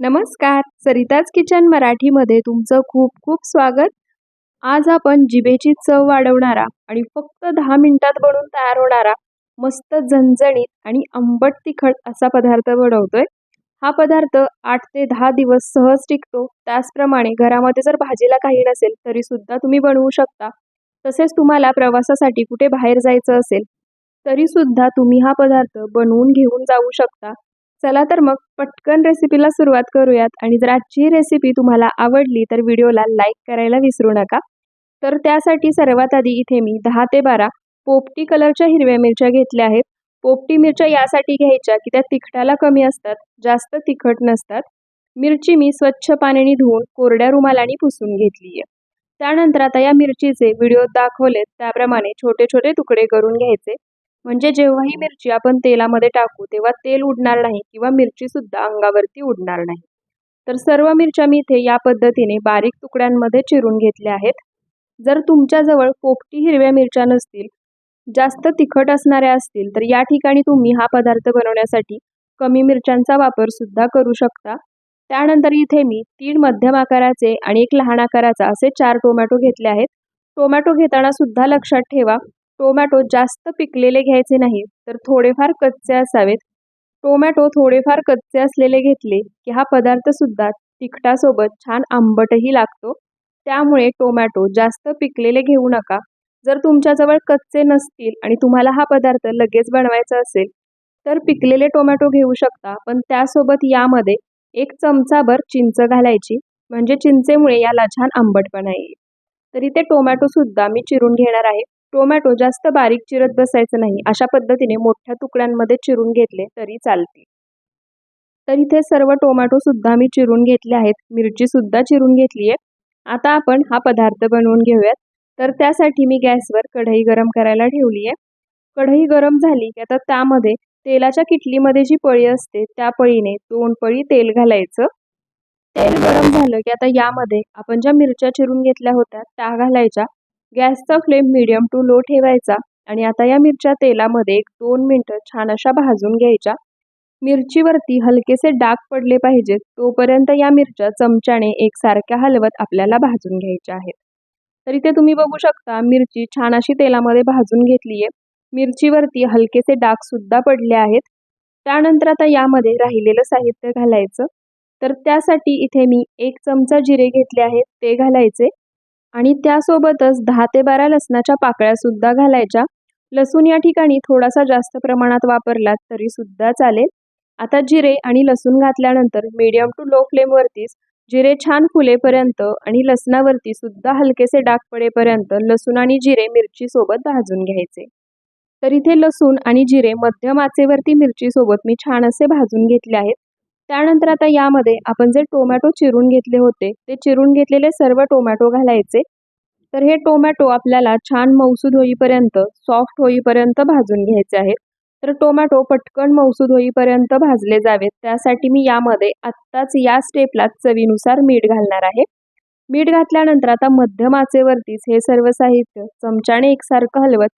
नमस्कार. सरिताज किचन मराठीमध्ये तुमचं खूप खूप स्वागत. आज आपण जिभेची चव वाढवणारा आणि फक्त दहा मिनिटात बनवून तयार होणारा मस्त झणझणीत आणि आंबट तिखट असा पदार्थ बनवतोय. हा पदार्थ आठ ते दहा दिवस सहज टिकतो. त्याचप्रमाणे घरामध्ये जर भाजीला काही नसेल तरी सुद्धा तुम्ही बनवू शकता. तसेच तुम्हाला प्रवासासाठी कुठे बाहेर जायचं असेल तरी सुद्धा तुम्ही हा पदार्थ बनवून घेऊन जाऊ शकता. चला तर मग पटकन रेसिपीला सुरुवात करूयात. आणि जर आजची रेसिपी तुम्हाला आवडली तर व्हिडिओला लाईक करायला विसरू नका. तर त्यासाठी सर्वात आधी इथे मी दहा ते बारा पोपटी कलरच्या हिरव्या मिरच्या घेतल्या आहेत. पोपटी मिरच्या यासाठी घ्यायच्या की त्या तिखटाला कमी असतात जास्त तिखट नसतात. मिरची मी स्वच्छ पाण्याने धुवून कोरड्या रुमालाने पुसून घेतली आहे. त्यानंतर आता या मिरचीचे व्हिडिओ दाखवलेत. त्याप्रमाणे छोटे छोटे तुकडे करून घ्यायचे. म्हणजे जेव्हा ही मिरची आपण तेलामध्ये टाकू तेव्हा तेल उडणार नाही किंवा मिरची सुद्धा अंगावरती उडणार नाही. तर सर्व मिरच्या मी इथे या पद्धतीने बारीक तुकड्यांमध्ये चिरून घेतल्या आहेत. जर तुमच्याजवळ पोपटी हिरव्या मिरच्या नसतील जास्त तिखट असणाऱ्या असतील तर या ठिकाणी तुम्ही हा पदार्थ बनवण्यासाठी कमी मिरच्यांचा वापर सुद्धा करू शकता. त्यानंतर इथे मी तीन मध्यम आकाराचे आणि एक लहान आकाराचा असे चार टोमॅटो घेतले आहेत. टोमॅटो घेताना सुद्धा लक्षात ठेवा टोमॅटो जास्त पिकलेले घ्यायचे नाही तर थोडेफार कच्चे असावेत. टोमॅटो थोडेफार कच्चे असलेले घेतले की हा पदार्थसुद्धा तिखटासोबत छान आंबटही लागतो. त्यामुळे टोमॅटो जास्त पिकलेले घेऊ नका. जर तुमच्याजवळ कच्चे नसतील आणि तुम्हाला हा पदार्थ लगेच बनवायचा असेल तर पिकलेले टोमॅटो घेऊ शकता पण त्यासोबत यामध्ये एक चमचाभर चिंच घालायची म्हणजे चिंचेमुळे याला छान आंबटपणा येईल. तर इथे टोमॅटोसुद्धा मी चिरून घेणार आहे. टोमॅटो जास्त बारीक चिरत बसायचं नाही. अशा पद्धतीने मोठ्या तुकड्यांमध्ये चिरून घेतले तरी चालते तर इथे सर्व टोमॅटो सुद्धा मी चिरून घेतले आहेत. मिरची सुद्धा चिरून घेतली आहे. आता आपण हा पदार्थ बनवून घेऊयात. तर त्यासाठी मी गॅसवर कढई गरम करायला ठेवली आहे. कढई गरम झाली की आता त्यामध्ये तेलाच्या किटलीमध्ये जी पळी असते त्या पळीने दोन पळी तेल घालायचं. तेल गरम झालं की आता यामध्ये आपण ज्या मिरच्या चिरून घेतल्या होत्या त्या घालायच्या. गॅसचा फ्लेम मिडियम टू लो ठेवायचा आणि आता या मिरच्या तेलामध्ये एक दोन मिनटं छान अशा भाजून घ्यायच्या. मिरचीवरती हलकेसे डाग पडले पाहिजेत तोपर्यंत या मिरच्या चमच्याने एकसारख्या हलवत आपल्याला भाजून घ्यायच्या आहेत. तर इथे तुम्ही बघू शकता मिरची छान अशी तेलामध्ये भाजून घेतली आहे मिरचीवरती हलकेसे डाग सुद्धा पडले आहेत. त्यानंतर आता यामध्ये राहिलेलं साहित्य घालायचं. तर त्यासाठी इथे मी एक चमचा जिरे घेतले आहेत ते घालायचे. आणि त्यासोबतच दहा ते बारा लसणाच्या पाकळ्या सुद्धा घालायच्या. लसूण या ठिकाणी थोडासा जास्त प्रमाणात वापरलात तरी सुद्धा चालेल. आता जिरे आणि लसूण घातल्यानंतर मीडियम टू लो फ्लेमवरतीच जिरे छान फुलेपर्यंत आणि लसणावरती सुद्धा हलकेसे डाग पडेपर्यंत लसूण आणि जिरे मिरचीसोबत भाजून घ्यायचे. तर इथे लसूण आणि जिरे मध्यम आचेवरती मिरचीसोबत मी छान असे भाजून घेतले आहेत. त्यानंतर आता यामध्ये आपण जे टोमॅटो चिरून घेतले होते ते चिरून घेतलेले सर्व टोमॅटो घालायचे. तर हे टोमॅटो आपल्याला छान मौसूद होईपर्यंत सॉफ्ट होईपर्यंत भाजून घ्यायचे आहेत. तर टोमॅटो पटकन मौसूद होईपर्यंत भाजले जावेत. त्यासाठी मी यामध्ये आत्ताच या स्टेपला चवीनुसार मीठ घालणार आहे. मीठ घातल्यानंतर आता मध्यम आचेवरतीच हे सर्व साहित्य चमच्याने एकसारखं हलवत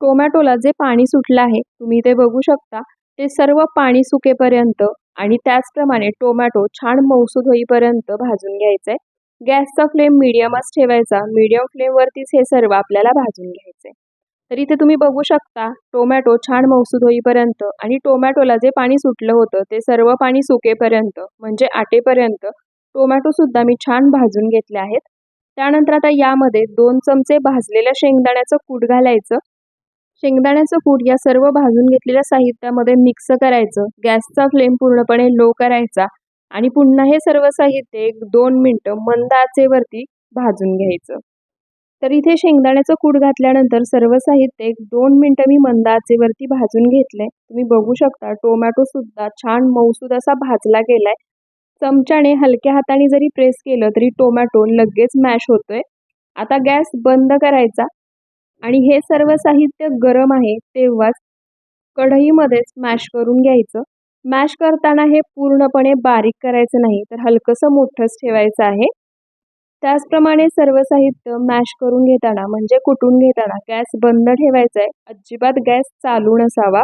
टोमॅटोला जे पाणी सुटलं आहे तुम्ही ते बघू शकता. ते सर्व पाणी सुकेपर्यंत आणि त्याचप्रमाणे टोमॅटो छान मौसूद होईपर्यंत भाजून घ्यायचं आहे गॅसचा फ्लेम मिडियमच ठेवायचा. मिडियम फ्लेमवरतीच हे सर्व आपल्याला भाजून घ्यायचं आहे तर इथे तुम्ही बघू शकता टोमॅटो छान मौसूद होईपर्यंत आणि टोमॅटोला जे पाणी सुटलं होतं ते सर्व पाणी सुकेपर्यंत म्हणजे आटेपर्यंत टोमॅटोसुद्धा मी छान भाजून घेतले आहेत. त्यानंतर आता यामध्ये दोन चमचे भाजलेल्या शेंगदाण्याचं कूट घालायचं. शेंगदाण्याचं कूट या सर्व भाजून घेतलेल्या साहित्यामध्ये मिक्स करायचं. गॅसचा फ्लेम पूर्णपणे लो करायचा आणि पुन्हा हे सर्व साहित्य एक दोन मिनटं मंद आचेवरती भाजून घ्यायचं. तर इथे शेंगदाण्याचं कूट घातल्यानंतर सर्व साहित्य एक दोन मिनटं मी मंद आचेवरती भाजून घेतले तुम्ही बघू शकता टोमॅटो सुद्धा छान मौसूद असा भाजला गेलाय. चमच्याने हलक्या हाताने जरी प्रेस केलं तरी टोमॅटो लगेच मॅश होतोय. आता गॅस बंद करायचा. आणि हे सर्व साहित्य गरम आहे तेव्हाच कढईमध्येच मॅश करून घ्यायचं. मॅश करताना हे पूर्णपणे बारीक करायचं नाही तर हलकंसं मोठंच ठेवायचं आहे. त्याचप्रमाणे सर्व साहित्य मॅश करून घेताना म्हणजे कुटून घेताना गॅस बंद ठेवायचा आहे. अजिबात गॅस चालू नसावा.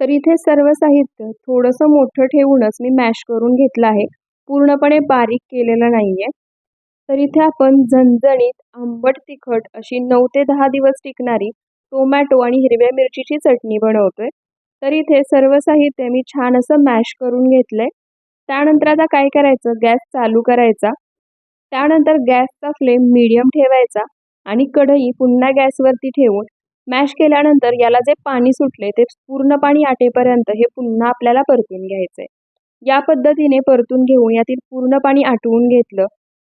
तर इथे सर्व साहित्य थोडंसं मोठं ठेवूनच मी मॅश करून घेतलं आहे. पूर्णपणे बारीक केलेलं नाही आहे तर इथे आपण झणझणीत आंबट तिखट अशी नऊ ते दहा दिवस टिकणारी टोमॅटो आणि हिरव्या मिरचीची चटणी बनवतोय. तर इथे सर्व साहित्य मी छान असं मॅश करून घेतलंय. त्यानंतर आता काय करायचं? गॅस चालू करायचा. त्यानंतर गॅसचा फ्लेम मीडियम ठेवायचा आणि कढई पुन्हा गॅसवरती ठेवून मॅश केल्यानंतर याला जे पाणी सुटले ते पूर्ण पाणी आटेपर्यंत हे पुन्हा आपल्याला परतून घ्यायचं आहे या पद्धतीने परतून घेऊन यातील पूर्ण पाणी आटवून घेतलं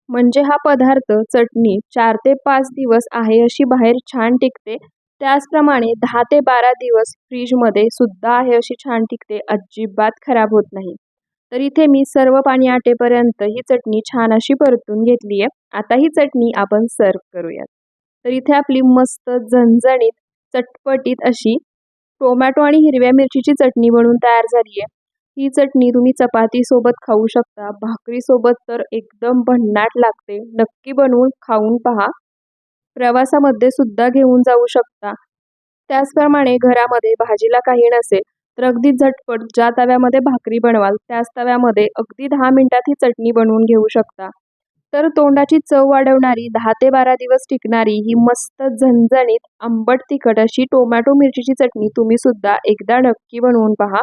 म्हणजे हा पदार्थ चटणी चार ते पाच दिवस आहे अशी बाहेर छान टिकते. त्याचप्रमाणे दहा ते बारा दिवस फ्रीजमध्ये सुद्धा आहे अशी छान टिकते. अजिबात खराब होत नाही. तर इथे मी सर्व पाणी आटेपर्यंत ही चटणी छान अशी परतून घेतली आहे. आता ही चटणी आपण सर्व करूयात. तर इथे आपली मस्त झणझणीत चटपटीत अशी टोमॅटो आणि हिरव्या मिरचीची चटणी बनवून तयार झाली आहे. ही चटणी तुम्ही चपातीसोबत खाऊ शकता भाकरीसोबत तर एकदम भन्नाट लागते. नक्की बनवून खाऊन पहा. प्रवासामध्ये सुद्धा घेऊन जाऊ शकता. त्याचप्रमाणे घरामध्ये भाजीला काही नसेल तर अगदी झटपट ज्या तव्यामध्ये भाकरी बनवाल त्याच तव्यामध्ये अगदी दहा मिनिटात ही चटणी बनवून घेऊ शकता. तर तोंडाची चव वाढवणारी दहा ते बारा दिवस टिकणारी ही मस्त झणझणीत आंबट तिखट अशी टोमॅटो मिरचीची चटणी तुम्ही सुद्धा एकदा नक्की बनवून पहा.